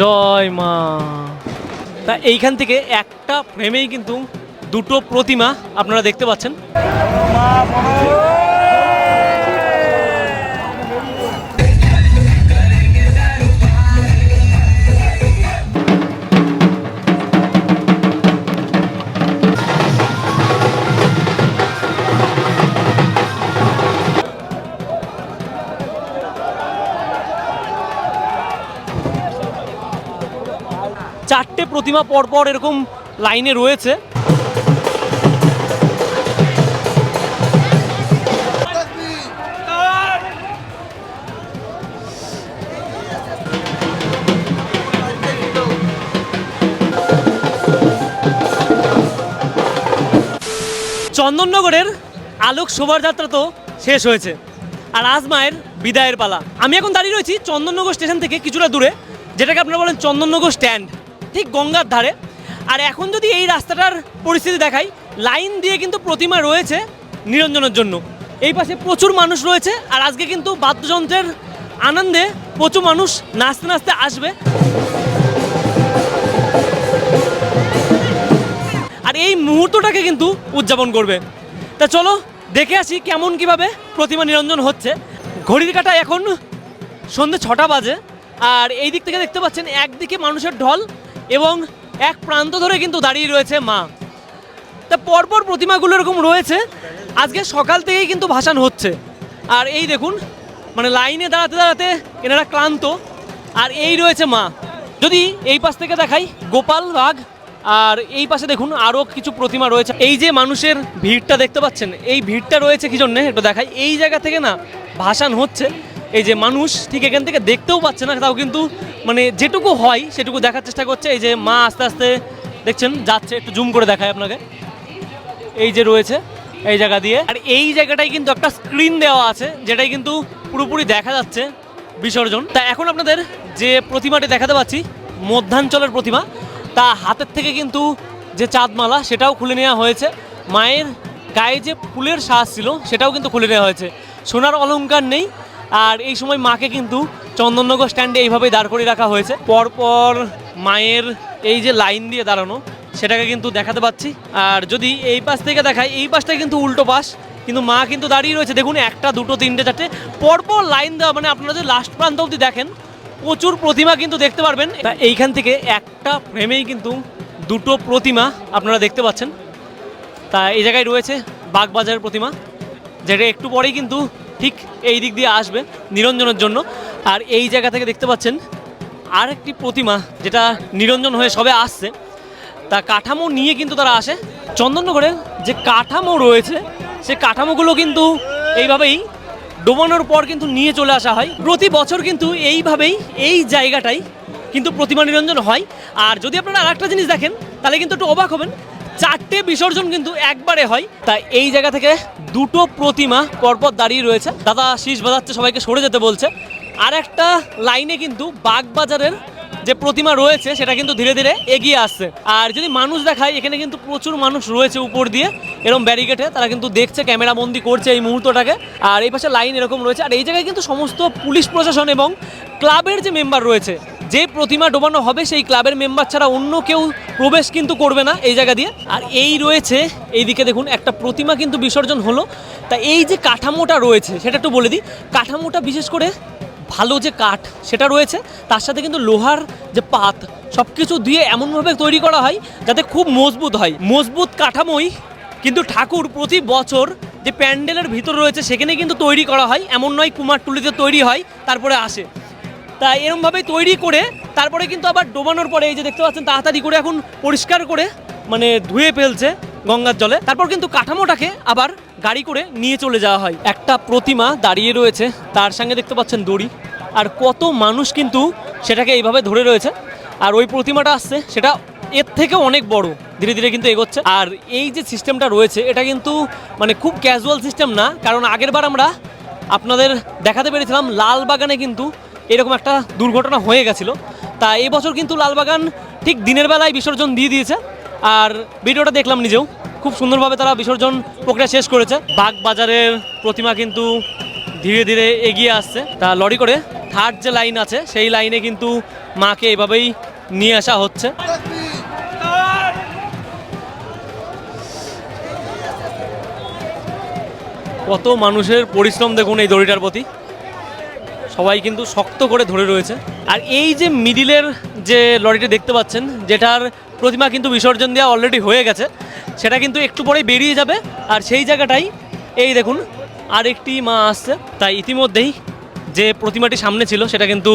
জয় মা। তা এইখান থেকে একটা ফ্রেমেই কিন্তু দুটো প্রতিমা আপনারা দেখতে পাচ্ছেন। চারটে প্রতিমা পরপর এরকম লাইনে রয়েছে। চন্দননগরের আলোক শোভাযাত্রা তো শেষ হয়েছে, আর আজ মায়ের বিদায়ের পালা। আমি এখন দাঁড়িয়ে রয়েছি চন্দননগর স্টেশন থেকে কিছুটা দূরে, যেটাকে আপনারা বলেন চন্দননগর স্ট্যান্ড। ঠিক গঙ্গার ধারে। আর এখন যদি এই রাস্তাটার পরিস্থিতি দেখাই, লাইন দিয়ে কিন্তু প্রতিমা রয়েছে নিরঞ্জনের জন্য। এই পাশে প্রচুর মানুষ রয়েছে, আর আজকে কিন্তু বাদ্যযন্ত্রের আনন্দে প্রচুর মানুষ নাচতে নাচতে আসবে। আর এই মুহূর্তটাকে কিন্তু উদযাপন করবে। তা চলো, দেখে আসি কেমন কীভাবে প্রতিমা নিরঞ্জন হচ্ছে। ঘড়ির কাটা এখন সন্ধ্যে ছটা বাজে, আর এই দিক থেকে দেখতে পাচ্ছেন, একদিকে মানুষের ঢল এবং এক প্রান্ত ধরে কিন্তু দাঁড়িয়ে রয়েছে মা। তা পরপর প্রতিমাগুলো এরকম রয়েছে, আজকে সকাল থেকেই কিন্তু ভাসান হচ্ছে। আর এই দেখুন মানে লাইনে দাঁড়াতে দাঁড়াতে এনারা ক্লান্ত। আর এই রয়েছে মা। যদি এই পাশ থেকে দেখাই, গোপাল বাঘ আর এই পাশে দেখুন আরও কিছু প্রতিমা রয়েছে। এই যে মানুষের ভিড়টা দেখতে পাচ্ছেন, এই ভিড়টা রয়েছে কি জন্যে? একটু দেখাই। এই জায়গা থেকে না ভাসান হচ্ছে। এই যে মানুষ ঠিক এখান থেকে দেখতেও পাচ্ছে না, তাও কিন্তু মানে যেটুকু হয়, সেটুকু দেখার চেষ্টা করছে। এই যে মা আস্তে আস্তে দেখছেন, যাচ্ছে, একটু জুম করে দেখায় আপনাকে। এই যে রয়েছে, এই জায়গা দিয়ে। আর এই জায়গাটায় কিন্তু একটা স্ক্রিন দেওয়া আছে, যেটাই কিন্তু পুরোপুরি দেখা যাচ্ছে বিসর্জন। তা এখন আপনাদের যে প্রতিমাটি দেখাতে পাচ্ছি, মধ্যাঞ্চলের প্রতিমা, তা হাতের থেকে কিন্তু যে চাঁদমালা, সেটাও খুলে নেওয়া হয়েছে। মায়ের গায়ে যে ফুলের সাজ ছিল, সেটাও কিন্তু খুলে নেওয়া হয়েছে। সোনার অলংকার নেই আর এই সময় মাকে কিন্তু চন্দননগর স্ট্যান্ডে এইভাবেই দাঁড় করিয়ে রাখা হয়েছে। পরপর মায়ের এই যে লাইন দিয়ে দাঁড়ানো, সেটাকে কিন্তু দেখাতে পাচ্ছি। আর যদি এই পাশ থেকে দেখাই, এই পাশটা কিন্তু উল্টো পাশ, কিন্তু মা কিন্তু দাঁড়িয়ে রয়েছে। দেখুন, একটা, দুটো, তিনটে, চারটে। পরপর লাইন দেওয়া মানে আপনারা যদি লাস্ট প্রান্ত অবধি দেখেন, প্রচুর প্রতিমা কিন্তু দেখতে পারবেন। এইখান থেকে একটা ফ্রেমেই কিন্তু দুটো প্রতিমা আপনারা দেখতে পাচ্ছেন। তা এই জায়গায় রয়েছে বাগবাজারের প্রতিমা, যেটা একটু পরেই কিন্তু ঠিক এই দিক দিয়ে আসবে নিরঞ্জনের জন্য। আর এই জায়গা থেকে দেখতে পাচ্ছেন আর একটি প্রতিমা যেটা নিরঞ্জন হয়ে সবে আসছে। তা কাঠামো নিয়ে কিন্তু তারা আসে। চন্দননগরে যে কাঠামো রয়েছে, সে কাঠামোগুলো কিন্তু এইভাবেই ডোবানোর পর কিন্তু নিয়ে চলে আসা হয়। প্রতি বছর কিন্তু এইভাবেই এই জায়গাটাই কিন্তু প্রতিমা নিরঞ্জন হয়। আর যদি আপনারা আর একটা জিনিস দেখেন, তাহলে কিন্তু একটু অবাক হবেন। চারটে বিসর্জন কিন্তু একবারে হয়। তাই এই জায়গা থেকে দুটো প্রতিমা পরপর দাঁড়িয়ে রয়েছে। দাদা শীষ বাজাচ্ছে, সবাইকে সরে যেতে বলছে। আর একটা লাইনে কিন্তু বাগবাজারের যে প্রতিমা রয়েছে, সেটা কিন্তু ধীরে ধীরে এগিয়ে আসছে। আর যদি মানুষ দেখায়, এখানে কিন্তু প্রচুর মানুষ রয়েছে উপর দিয়ে। এরকম ব্যারিকেডে তারা কিন্তু দেখছে ক্যামেরা বন্দি করছে এই মুহূর্তটাকে। আর এই পাশে লাইন এরকম রয়েছে। আর এই জায়গায় কিন্তু সমস্ত পুলিশ প্রশাসন এবং ক্লাবের যে মেম্বার রয়েছে যে প্রতিমা ডোবানো হবে সেই ক্লাবের মেম্বার ছাড়া অন্য কেউ প্রবেশ কিন্তু করবে না এই জায়গা দিয়ে। আর এই রয়েছে, এইদিকে দেখুন, একটা প্রতিমা কিন্তু বিসর্জন হলো। তা এই যে কাঠামোটা রয়েছে, সেটা একটু বলে দিই। কাঠামোটা বিশেষ করে ভালো যে কাঠ সেটা রয়েছে, তার সাথে কিন্তু লোহার যে পাত সব কিছু দিয়ে এমনভাবে তৈরি করা হয় যাতে খুব মজবুত হয়। মজবুত কাঠামোই কিন্তু ঠাকুর প্রতি বছর যে প্যান্ডেলের ভিতর রয়েছে সেখানে কিন্তু তৈরি করা হয়। এমন নয় কুমারটুলিতে তৈরি হয়, তারপরে আসে। তা এরমভাবে তৈরি করে তারপরে কিন্তু আবার ডোবানোর পরে এই যে দেখতে পাচ্ছেন তাড়াতাড়ি করে এখন পরিষ্কার করে মানে ধুয়ে ফেলছে গঙ্গার জলে। তারপর কিন্তু কাঠামোটাকে আবার গাড়ি করে নিয়ে চলে যাওয়া হয়। একটা প্রতিমা দাঁড়িয়ে রয়েছে, তার সঙ্গে দেখতে পাচ্ছেন দড়ি। আর কত মানুষ কিন্তু সেটাকে এইভাবে ধরে রয়েছে। আর ওই প্রতিমাটা আসছে, সেটা এর থেকে অনেক বড়, ধীরে ধীরে কিন্তু এগোচ্ছে। আর এই যে সিস্টেমটা রয়েছে, এটা কিন্তু মানে খুব ক্যাজুয়াল সিস্টেম না, কারণ আগের বার আমরা আপনাদের দেখাতে পেরেছিলাম লাল বাগানে কিন্তু এরকম একটা দুর্ঘটনা হয়ে গেছিল। তা এই বছর কিন্তু লালবাগান ঠিক দিনের বেলায় বিসর্জন দিয়ে দিয়েছে। আর ভিডিওটা দেখলাম নিজেও। খুব সুন্দরভাবে তারা বিসর্জন প্রক্রিয়া শেষ করেছে। বাগ বাজারের প্রতিমা কিন্তু ধীরে ধীরে এগিয়ে আসছে। তা লরি করে থার্ড যে লাইন আছে, সেই লাইনে কিন্তু মাকে এভাবেই নিয়ে আসা হচ্ছে। কত মানুষের পরিশ্রম দেখুন এই দড়িটার প্রতি। সবাই কিন্তু শক্ত করে ধরে রয়েছে। আর এই যে মিডিলের যে লরিটি দেখতে পাচ্ছেন, যেটার প্রতিমা কিন্তু বিসর্জন দেওয়া অলরেডি হয়ে গেছে, সেটা কিন্তু একটু পরেই বেরিয়ে যাবে। আর সেই জায়গাটাই, এই দেখুন, আরেকটি মা আসছে। তাই ইতিমধ্যেই যে প্রতিমাটি সামনে ছিল, সেটা কিন্তু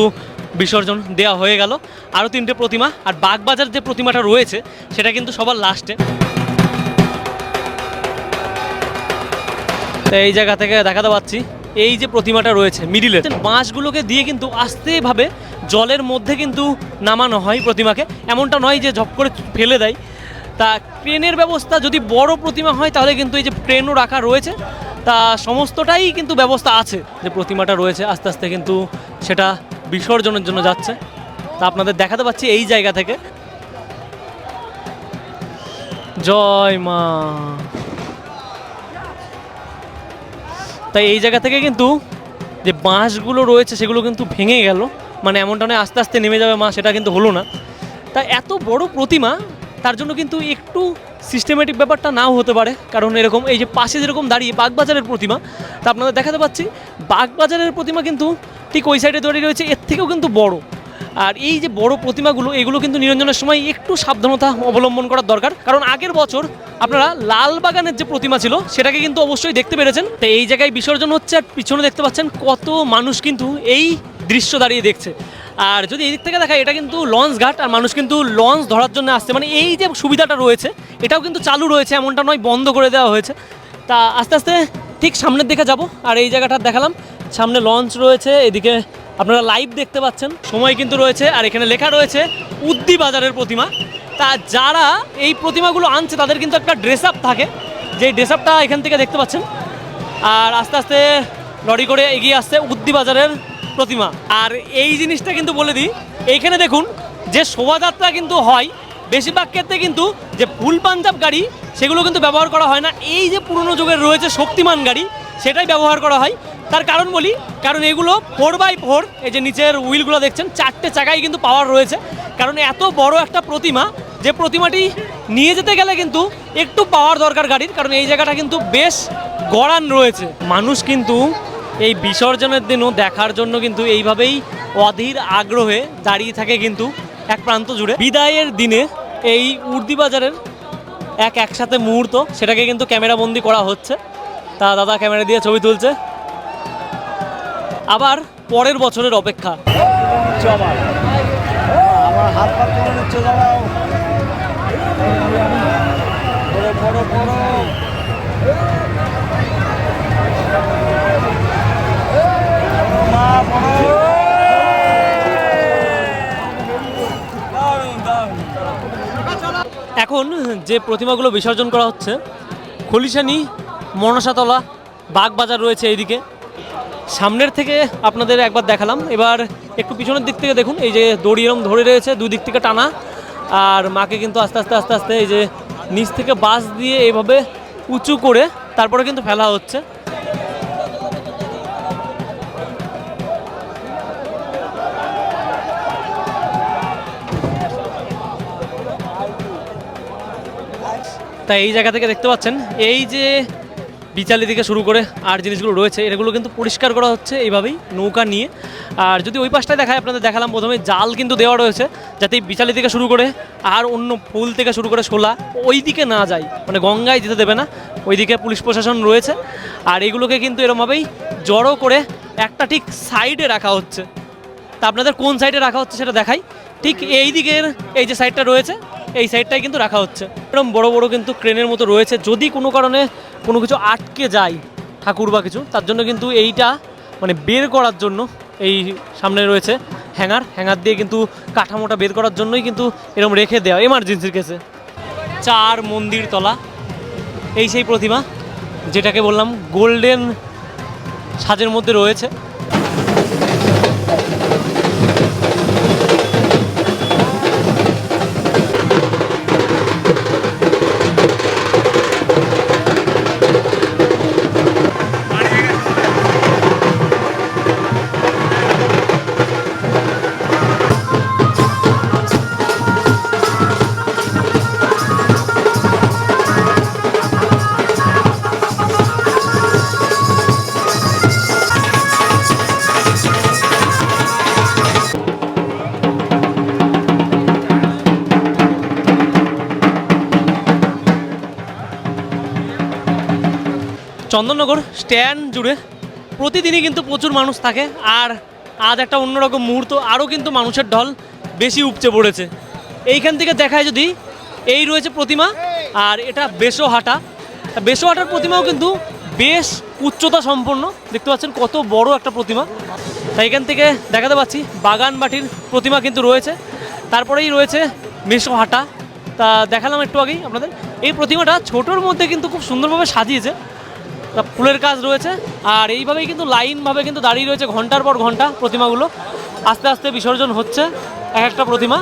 বিসর্জন দেওয়া হয়ে গেল। আরও তিনটে প্রতিমা, আর বাগবাজার যে প্রতিমাটা রয়েছে, সেটা কিন্তু সবার লাস্টে। তো এই জায়গা থেকে দেখাতে পাচ্ছি এই যে প্রতিমাটা রয়েছে মিডিলে বাঁশগুলোকে দিয়ে কিন্তু আস্তেভাবে জলের মধ্যে কিন্তু নামানো হয় প্রতিমাকে। এমনটা নয় যে ঝপ করে ফেলে দেয়। তা ট্রেনের ব্যবস্থা যদি বড় প্রতিমা হয়, তাহলে কিন্তু এই যে ট্রেনও রাখা রয়েছে। তা সমস্তটাই কিন্তু ব্যবস্থা আছে যে প্রতিমাটা রয়েছে। আস্তে আস্তে কিন্তু সেটা বিসর্জনের জন্য যাচ্ছে। তা আপনাদের দেখাতে পাচ্ছি এই জায়গা থেকে। জয় মা। তাই এই জায়গা থেকে কিন্তু যে বাঁশগুলো রয়েছে সেগুলো কিন্তু ভেঙে গেল। মানে এমনটা নয়, আস্তে আস্তে নেমে যাবে মা সেটা কিন্তু হলো না। তাই এত বড় প্রতিমা, তার জন্য কিন্তু একটু সিস্টেমেটিক ব্যাপারটা নাও হতে পারে। কারণ এরকম এই যে পাশে যেরকম দাঁড়িয়ে বাগবাজারের প্রতিমা, তা আপনাদের দেখাতে পাচ্ছি, বাগবাজারের প্রতিমা কিন্তু ঠিক ওই সাইডে দাঁড়িয়ে রয়েছে, এর থেকেও কিন্তু বড়। আর এই যে বড় প্রতিমাগুলো, এগুলো কিন্তু নিরঞ্জনের সময় একটু সাবধানতা অবলম্বন করার দরকার। কারণ আগের বছর আপনারা লাল বাগানের যে প্রতিমা ছিল, সেটাকে কিন্তু অবশ্যই দেখতে পেরেছেন। তো এই জায়গায় বিসর্জন হচ্ছে, আর পিছনে দেখতে পাচ্ছেন কত মানুষ কিন্তু এই দৃশ্য দাঁড়িয়ে দেখছে। আর যদি এই দিক থেকে দেখা এটা কিন্তু লঞ্চ ঘাট, আর মানুষ কিন্তু লঞ্চ ধরার জন্য আসছে। মানে এই যে সুবিধাটা রয়েছে, এটাও কিন্তু চালু রয়েছে, এমনটা নয়, বন্ধ করে দেওয়া হয়েছে। তা আস্তে আস্তে ঠিক সামনের দিকে যাব, আর এই জায়গাটা দেখালাম। সামনে লঞ্চ রয়েছে, এদিকে আপনারা লাইভ দেখতে পাচ্ছেন। সময় কিন্তু রয়েছে, আর এখানে লেখা রয়েছে, উদ্দি বাজারের প্রতিমা। তা যারা এই প্রতিমাগুলো আনছে, তাদের কিন্তু একটা ড্রেস আপ থাকে। যে ড্রেস আপটা এখান থেকে দেখতে পাচ্ছেন। আর আস্তে আস্তে লরি করে এগিয়ে আসছে উদ্দি বাজারের প্রতিমা। আর এই জিনিসটা কিন্তু বলে দিই, এইখানে দেখুন, যে শোভাযাত্রা কিন্তু হয়, বেশিরভাগ ক্ষেত্রে কিন্তু যে ফুল পাঞ্জাব গাড়ি, সেগুলো কিন্তু ব্যবহার করা হয় না। এই যে পুরনো যুগের রয়েছে শক্তিমান গাড়ি, সেটাই ব্যবহার করা হয়। তার কারণ বলি, কারণ এগুলো ফোর বাই ফোর এই যে নিচের হুইলগুলো দেখছেন, চারটে চাকায় কিন্তু পাওয়ার রয়েছে। কারণ এত বড় একটা প্রতিমা, যে প্রতিমাটি নিয়ে যেতে গেলে কিন্তু একটু পাওয়ার দরকার গাড়ির, কারণ এই জায়গাটা কিন্তু বেশ গড়ান রয়েছে। মানুষ কিন্তু এই বিসর্জনের দিনও দেখার জন্য কিন্তু এইভাবেই অধীর আগ্রহে দাঁড়িয়ে থাকে কিন্তু এক প্রান্ত জুড়ে। বিদায়ের দিনে এই উর্দি বাজারের এক একসাথে মুহূর্ত, সেটাকে কিন্তু ক্যামেরা বন্দি করা হচ্ছে। তা দাদা ক্যামেরা দিয়ে ছবি তুলছে। আবার পরের বছরের অপেক্ষা দারুণ। এখন যে প্রতিমাগুলো বিসর্জন করা হচ্ছে খলিশানি মনসাতলা, বাগবাজার রয়েছে এইদিকে সামনের থেকে আপনাদের একবার দেখালাম। এবার একটু পিছনের দিক থেকে দেখুন, এই যে দড়ি এরম ধরে রয়েছে, দুই দিক থেকে টানা। আর মাকে কিন্তু আস্তে আস্তে আস্তে আস্তে এই যে নিচ থেকে বাস দিয়ে এইভাবে উঁচু করে তারপরে কিন্তু ফেলা হচ্ছে। তাই এই জায়গা থেকে দেখতে পাচ্ছেন, এই যে বিচালি থেকে শুরু করে আর জিনিসগুলো রয়েছে, এগুলো কিন্তু পরিষ্কার করা হচ্ছে এইভাবেই নৌকা নিয়ে। আর যদি ওই পাশটায় দেখায়, আপনাদের দেখালাম প্রথমে জাল কিন্তু দেওয়া রয়েছে, যাতে বিচালি থেকে শুরু করে আর অন্য ফুল থেকে শুরু করে শোলা ওই দিকে না যায় মানে গঙ্গায় যেতে দেবে না, ওইদিকে পুলিশ প্রশাসন রয়েছে। আর এগুলোকে কিন্তু এরমভাবেই জড়ো করে একটা ঠিক সাইডে রাখা হচ্ছে। তা আপনাদের কোন সাইডে রাখা হচ্ছে সেটা দেখাই। ঠিক এই দিকের এই যে সাইডটা রয়েছে এই সাইডটাই কিন্তু রাখা হচ্ছে। এরকম বড় বড় কিন্তু ক্রেনের মতো রয়েছে। যদি কোনো কারণে কোনো কিছু আটকে যায় ঠাকুর বা কিছু, তার জন্য কিন্তু এইটা মানে বের করার জন্য এই সামনে রয়েছে হ্যাঙ্গার হ্যাঙ্গার দিয়ে কিন্তু কাঠামোটা বের করার জন্যই কিন্তু এরকম রেখে দেওয়া এমার্জেন্সির কেসে চার মন্দির তলা। এই সেই প্রতিমা, যেটাকে বললাম গোল্ডেন সাজের মধ্যে রয়েছে। চন্দননগর স্ট্যান্ড জুড়ে প্রতিদিনই কিন্তু প্রচুর মানুষ থাকে। আর আজ একটা অন্যরকম মুহূর্ত, আরও কিন্তু মানুষের ঢল বেশি উপচে পড়েছে। এইখান থেকে দেখায় যদি, এই রয়েছে প্রতিমা, আর এটা বেশোহাটা বেশোহাটার প্রতিমাও কিন্তু বেশ উচ্চতা সম্পন্ন। দেখতে পাচ্ছেন কত বড় একটা প্রতিমা। তাই এখান থেকে দেখাতে পাচ্ছি বাগান বাটির প্রতিমা কিন্তু রয়েছে। তারপরেই রয়েছে মেশোহাটা তা দেখালাম একটু আগেই আপনাদের। এই প্রতিমাটা ছোটোর মধ্যে কিন্তু খুব সুন্দরভাবে সাজিয়েছে। ফুলের কাজ রয়েছে। আর এইভাবেই কিন্তু লাইনভাবে কিন্তু দাঁড়িয়ে রয়েছে ঘণ্টার পর ঘণ্টা প্রতিমাগুলো। আস্তে আস্তে বিসর্জন হচ্ছে এক একটা প্রতিমা।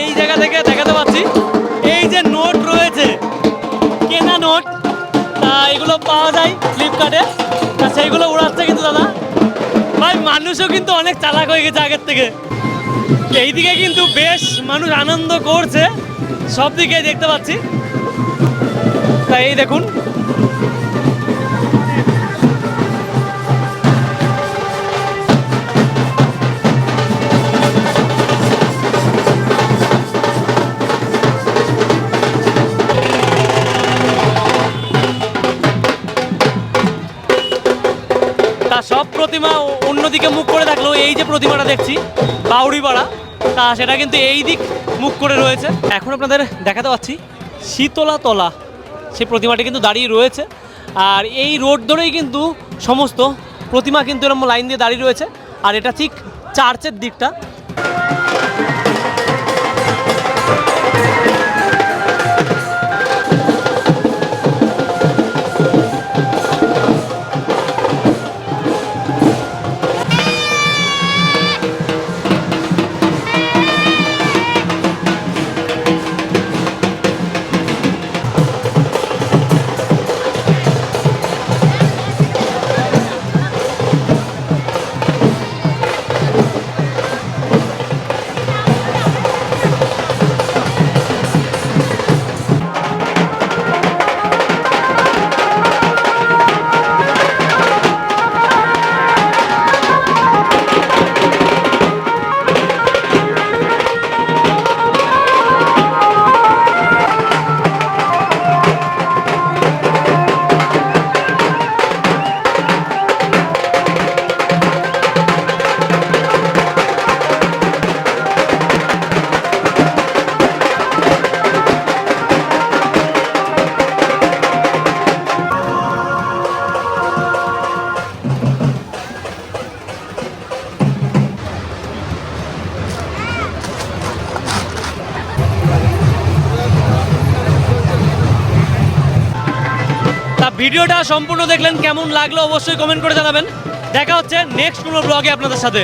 এই জায়গা থেকে দেখাতে পাচ্ছি। এই যে নোট রয়েছে, কেনা নোট। তা এগুলো পাওয়া যায় ফ্লিপকার্টে সেইগুলো উড়াচ্ছে কিন্তু মানুষও কিন্তু অনেক চালাক হয়ে গেছে আগের থেকে। এইদিকে কিন্তু বেশ মানুষ আনন্দ করছে সব দিকে দেখতে পাচ্ছি। তাই এই দেখুন অন্যদিকে মুখ করে দেখল, এই যে প্রতিমাটা দেখছি, বাউড়িপাড়া, তা সেটা কিন্তু এই দিক মুখ করে রয়েছে। এখন আপনাদের দেখাতে পাচ্ছি শীতলা তলা, সেই প্রতিমাটি কিন্তু দাঁড়িয়ে রয়েছে। আর এই রোড ধরেই কিন্তু সমস্ত প্রতিমা কিন্তু এরকম লাইন দিয়ে দাঁড়িয়ে রয়েছে। আর এটা ঠিক চার্চের দিকটা। ভিডিওটা সম্পূর্ণ দেখলেন, কেমন লাগল অবশ্যই কমেন্ট করে জানাবেন। দেখা হচ্ছে নেক্সট কোনো ব্লগে আপনাদের সাথে।